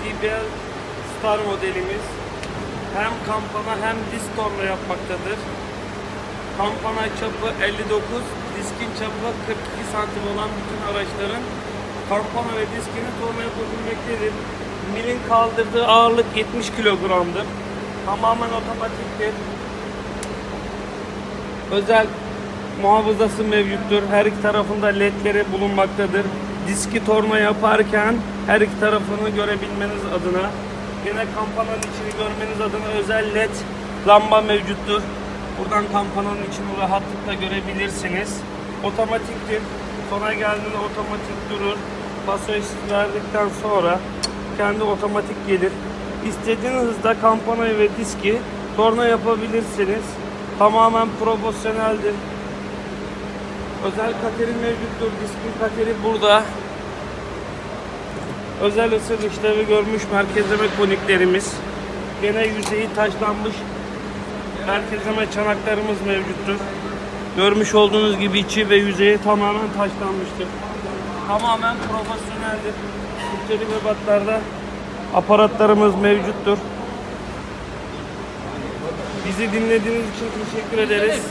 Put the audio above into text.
DBL Star modelimiz. Hem kampana hem disk torna yapmaktadır. Kampana çapı 59, diskin çapı 42 santim olan bütün araçların kampana ve diskini torna yapabilmektedir. Milin kaldırdığı ağırlık 70 kilogramdır. Tamamen otomatiktir. Özel muhafızası mevcuttur. Her iki tarafında ledleri bulunmaktadır. Diski torna yaparken her iki tarafını görebilmeniz adına yine kampananın içini görmeniz adına özel led lamba mevcuttur. Buradan kampananın içini rahatlıkla görebilirsiniz. Otomatiktir. Sona geldiğinde otomatik durur. Basayı verdikten sonra kendi otomatik gelir. İstediğiniz hızda kampanayı ve diski torna yapabilirsiniz. Tamamen profesyoneldir. Özel kateri mevcuttur. Diskin kateri burada. Özel ısır işlevi görmüş merkezleme koniklerimiz. Gene yüzeyi taşlanmış merkezleme çanaklarımız mevcuttur. Görmüş olduğunuz gibi içi ve yüzeyi tamamen taşlanmıştır. Tamamen profesyoneldir. Türkçeli ve batlarda aparatlarımız mevcuttur. Bizi dinlediğiniz için teşekkür ederiz.